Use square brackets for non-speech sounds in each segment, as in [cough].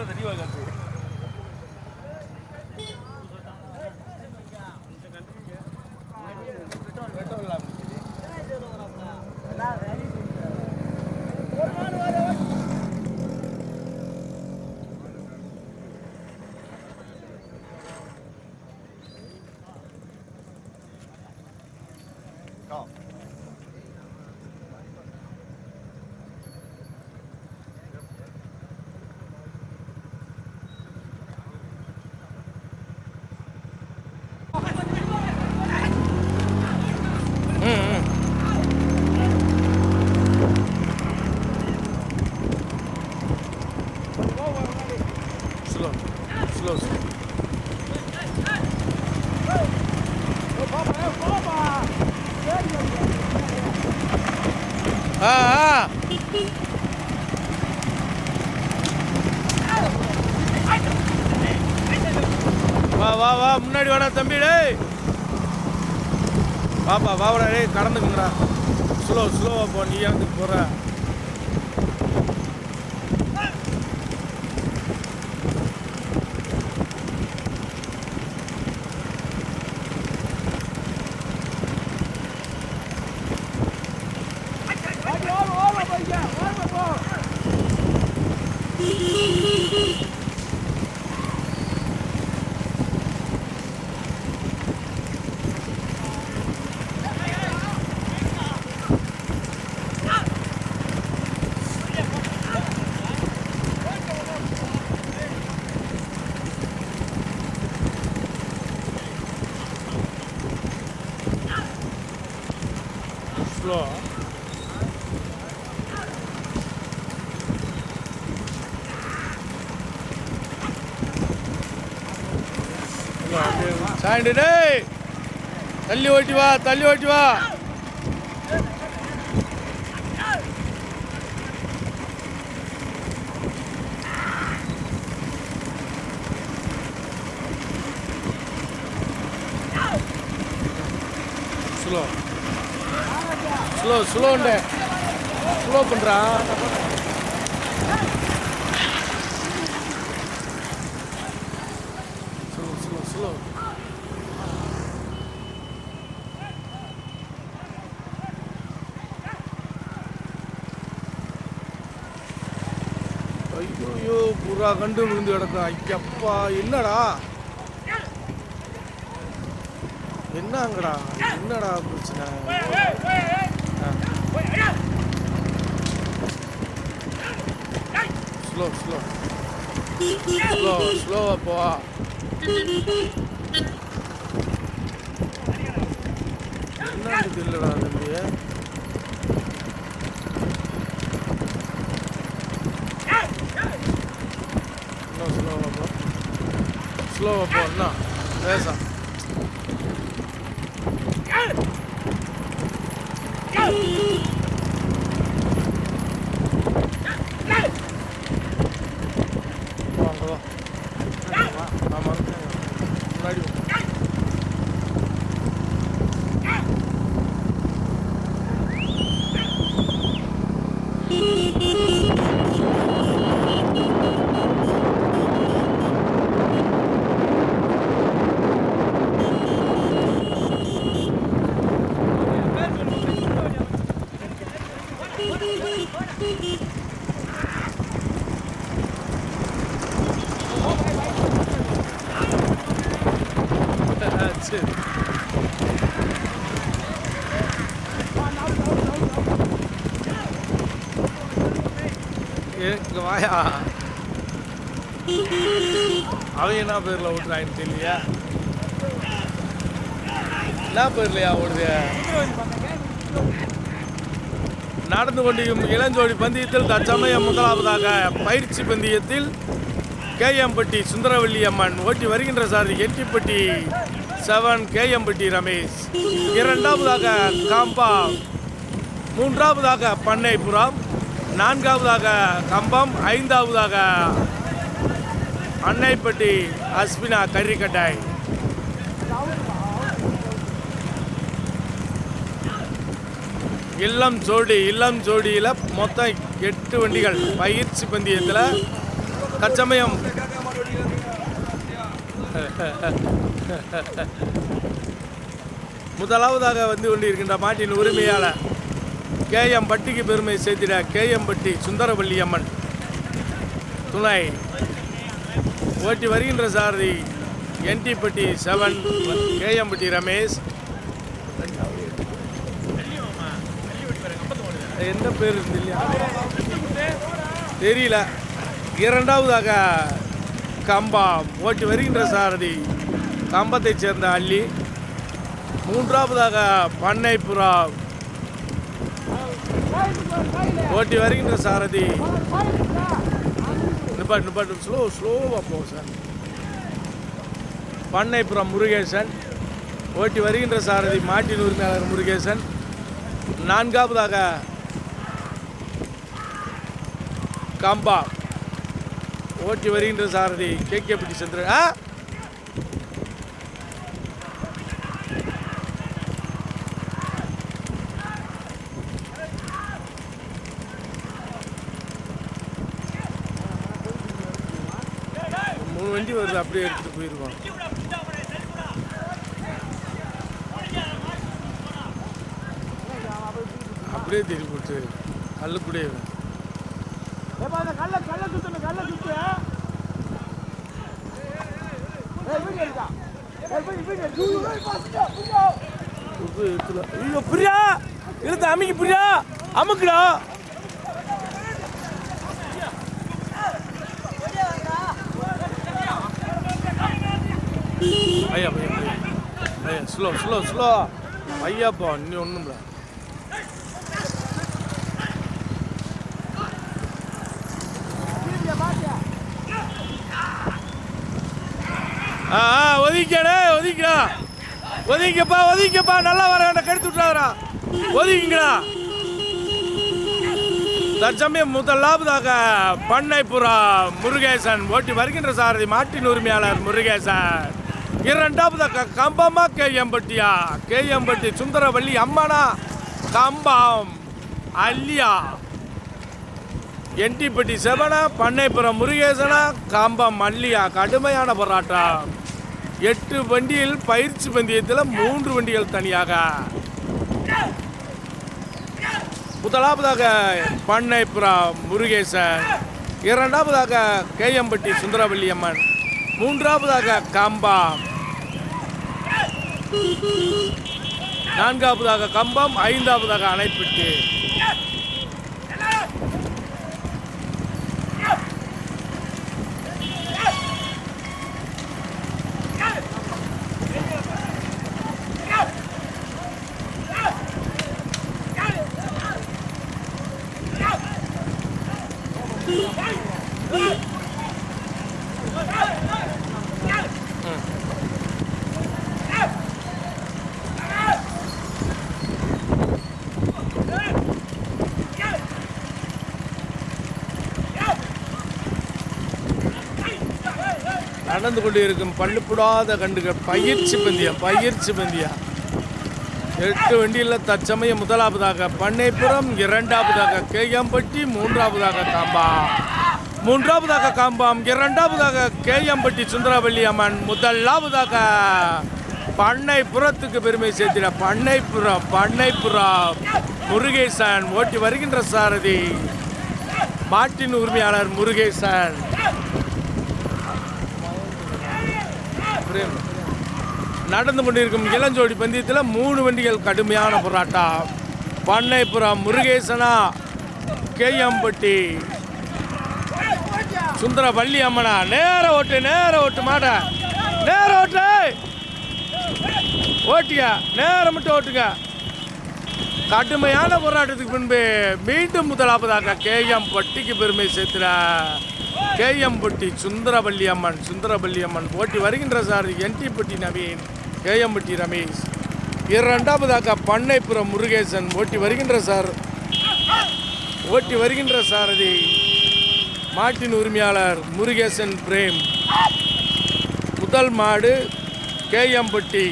ಅನ್ನೋದು ಅರಿವಾಗತ್ತೆ Oh. Slow. Slow, slow. ஆ ஆ வா வா வா முன்னாடி வாடா தம்பி டேய் வாப்பா வாவடா டேய் கடந்துக்குங்கடா ஸ்லோ ஸ்லோவா போ நீ வந்து போற ஸ்லோ சாயண்டு டேய் தள்ளி ஓட்டி வா தள்ளி ஓட்டி வா. ஸ்லோ ஸ்லோ ஸ்லோண்ட ஸ்லோ பண்ணுறான் ஸ்லோ ஸ்லோ ஸ்லோ ஐயோ புறா கண்டு விழுந்து கிடக்கும். ஐயப்பா என்னடா? என்னங்கடா? என்னடா பிரச்சனை? ஸ்லோ ஸ்லோ ஸ்லோ ஸ்லோவா அப்போ என்னன்னு தெரியலடா தம்பி இன்னும் ஸ்லோவா போ ஸ்லோவா போ என்ன பேசா வாங்க ஆமாம் முன்னாடி சரி வாயா. அவன் என்ன பேர்ல ஓட்டுறான்னு தெரியலையா? என்ன பேர்லையா ஓடுது? நடந்து கொண்டிருக்கும் இளஞ்சோடி பந்தயத்தில் தற்சமயம் முதலாவதாக பயிற்சி பந்தயத்தில் கேஎம்பட்டி சுந்தரவல்லி அம்மன் ஓட்டி வருகின்ற சார் எட்டிப்பட்டி செவன் கேஎம்பட்டி ரமேஷ். இரண்டாவதாக காம்பா மூன்றாவதாக பண்ணைபுரம் நான்காவதாக கம்பம் ஐந்தாவதாக அன்னைப்பட்டி அஸ்மினா கறிக்கட்டாய். இல்லம் ஜோடி இல்லம் ஜோடியில் மொத்தம் எட்டு வண்டிகள். பயிற்சி பந்தயத்தில் தற்சமயம் [laughs] முதலாவதாக வந்து கொண்டிருக்கின்ற மாட்டின் உரிமையாளர் கேஎம் பட்டிக்கு பெருமை சேர்த்திட கேஎம் பட்டி சுந்தரவள்ளி அம்மன். துணை. ஓட்டி வருகின்ற சாரதி என்டி பட்டி செவன் கேஎம் பட்டி ரமேஷ். என்ன பேர் இல்லையா? தெரியல. இரண்டாவதாக கம்பம் ஓட்டி வருகின்ற சாரதி. கம்பத்தைச் சேர்ந்த அள்ளி. மூன்றாவதாக பண்ணைப்புறா. ஓட்டி வருகின்ற சாரதி. நிப்பாட்டு நிப்பாட்டு. ஸ்லோ ஸ்லோவாக போகும் சார் பண்ணைப்புறம் முருகேசன். ஓட்டி வருகின்ற சாரதி மாட்டின் உரிமையாளர் முருகேசன். நான்காவதாக கம்பா. ஓட்டி வருகின்ற சாரதி. கே. கே. பிடி சந்திரன். ஆ? மூணு வண்டி வருது அப்படியே எடுத்துட்டு போயிருக்கோம். அப்படியே திருப்பி போட்டு கல்லுக்குடியே ஏப்பா அந்த கல்ல கல்ல ஐயோ சுத்து புரியா? இழுத்து அமைக்கு அமுக்குடா. ஐயா ஐயா ஐயா. ஸ்லோ ஸ்லோ ஸ்லோ ஐயாப்பா நீ ஒன்றும் இல்லை. ஆ ஆ ஒதுக்கிடே ஒதுக்கிடா ஒதுங்கப்பா ஒதுங்கப்பா நல்லா வர என்ன கெடுத்து விட்றாரா ஒதுங்கிங்கடா. தற்சமயம் முதலாவதாக பண்ணைப்புறா முருகேசன் ஓட்டி வருகின்ற சாரதி மாட்டின் உரிமையாளர் முருகேசன். இரண்டாவதாக கம்பமா கேஎம்பட்டியா கேஎம்பட்டி சுந்தரவள்ளி அம்மனா கம்பம் அல்லியா. என்டிப்பட்டி செவனா பண்ணைப்புறம் முருகேசனா கம்பம் மல்லியா கடுமையான போராட்டம். எட்டு வண்டியில் பயிற்சி பந்தயத்தில் மூன்று வண்டிகள் தனியாக. முதலாவதாக பண்ணைப்புறம் முருகேசன். இரண்டாவதாக கேஎம்பட்டி சுந்தரவல்லி அம்மன் மூன்றாவதாக கம்பம். நான்காவதாக கம்பம் ஐந்தாவதாக அணைப்பிட்டு. நடந்து கொண்டு இருக்கும் பள்ளுப்படாத கண்டுகள். பயிற்சி பந்தயம் பயிற்சி பந்தயம் எட்டு வண்டியில் தற்சமயம் முதலாவதாக பண்ணைப்புறம் இரண்டாவதாக கேஎம்பட்டி மூன்றாவதாக காம்பாம். மூன்றாவதாக காம்பாம் இரண்டாவதாக கேஎம்பட்டி சுந்தரவல்லி அம்மன். முதலாவதாக பண்ணைப்புறத்துக்கு பெருமை சேர்த்திட பண்ணைப்புறம் பண்ணைப்புறம். முருகேசன் ஓட்டி வருகின்ற சாரதி. மாட்டின் உரிமையாளர் முருகேசன் பிரேம். நடந்து கொண்டிருக்கும் இளஞ்சோடி பந்தயத்தில் மூணு வண்டிகள் கடுமையான போராட்டம். பண்ணைப்புறம் முருகேசனா கேஎம்பட்டி சுந்தர வள்ளி அம்மனா. நேர ஓட்டு நேர ஓட்டு மாட. நேர ஓட்டு! ஓட்டிங்க நேரம் மட்டும் ஓட்டுங்க. கடுமையான போராட்டத்துக்கு பின்பு மீண்டும் முதலாவதாக கேஎம் பட்டிக்கு பெருமை சேர்த்துற கேஎம்பட்டி சுந்தரபள்ளி சுந்தரவல்லி அம்மன் சுந்தரவல்லி அம்மன் போட்டி வருகின்ற சார் என்டிப்பட்டி நவீன் கேஎம்பட்டி ரமேஷ். இரண்டாவதாக பண்ணைப்புறம் முருகேசன் ஓட்டி வருகின்ற சார். ஓட்டி வருகின்ற சாரதி மாட்டின் உரிமையாளர் முருகேசன் பிரேம். முதல் மாடு கேஎம்பட்டி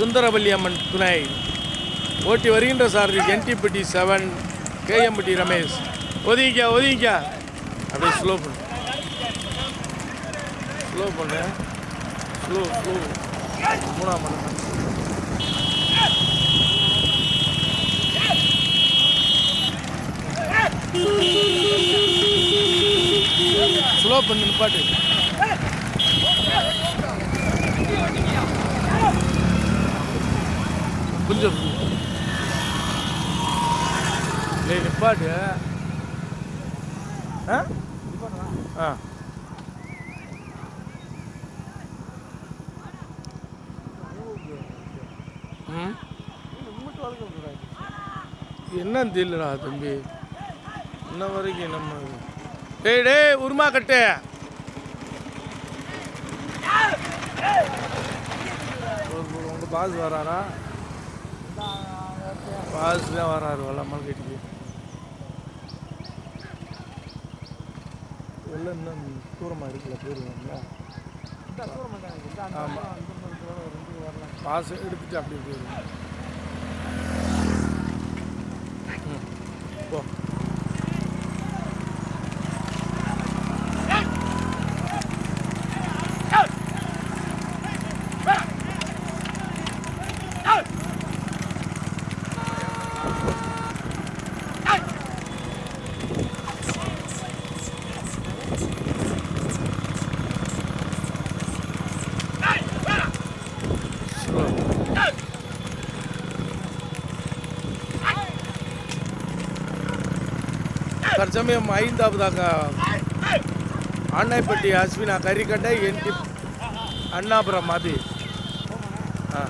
சுந்தரவல்லி அம்மன் துணை. ஓட்டி வருகின்ற சாரதி என்டிப்பட்டி செவன் கேஎம்பட்டி ரமேஷ். ஒதுங்கிக்கா ஒதுங்கிக்கா. அப்படியே ஸ்லோ பண்ணு. ஸ்லோ பண்ணு. ஸ்லோ ஸ்லோ மூணாம் பண்ணு ஸ்லோ பண்ணு நிப்பாட்டு. கொஞ்சம். டேய் நிப்பாட்டு. ஆ? என்னன்னு தெரியலடா தம்பி? இன்ன வரைக்கும் நம்ம டேய் டேய் உருமா கட்டு. உங்க பாஸ் வராரா? பாஸ் தான் வராரு வளமல் கட்டிக்கு. எல்லாம் இன்னும் தூரமாக இருக்குல்ல போயிருவாங்களா ஆமாம் பாஸ் எடுத்துட்டு அப்படியே போயிருவோம். தற்சமயம் ஐந்தாவதாக அன்னைப்பட்டி அஸ்வினா கறிக்கட்டை என் அண்ணாபுரம் மாதி ஆ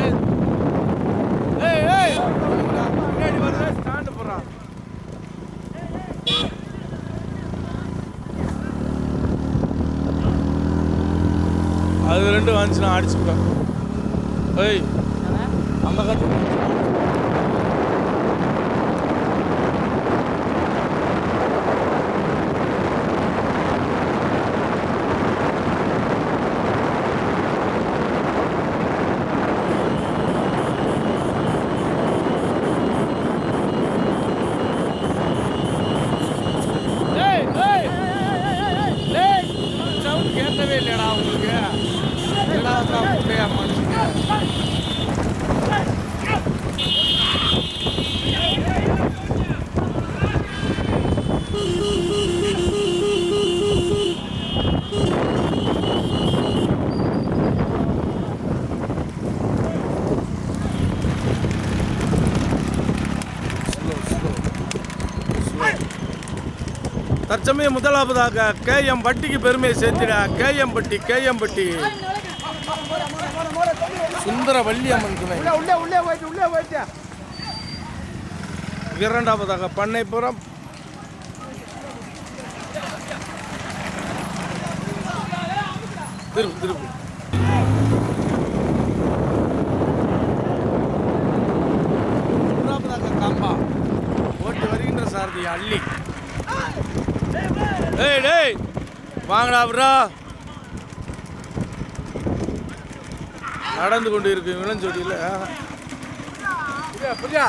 ஏய் ஏய் ஏய் பின்னாடி வருது ஸ்டாண்ட் போடுறான் அது ரெண்டும் வந்துச்சு நான் அடிச்சுப்பேன் ஏய் அந்த கட்டு ஏய் ஏய் சவுண்ட் கேட்கவே இல்லைடா உங்களுக்கு தற்சமயம் முதலாவதாக கேஎம் பட்டிக்கு பெருமையை சேர்த்திட K M Patti K M Patti Sundara Valliyamman துணை. உள்ளே உள்ளே உள்ளே போயிட்டு உள்ளே போயிட்டு. இரண்டாவதாக பண்ணைப்புறம். திருப்பு திருப்பு மூன்றாவதாக காம்பா. ஓட்டு வருகின்ற சாரதி அள்ளி. ஏய் டேய். வாங்கடா ப்ரோ நடந்து கொண்டு இருக்கு இளஞ்சொடியில். புரியா புரியா?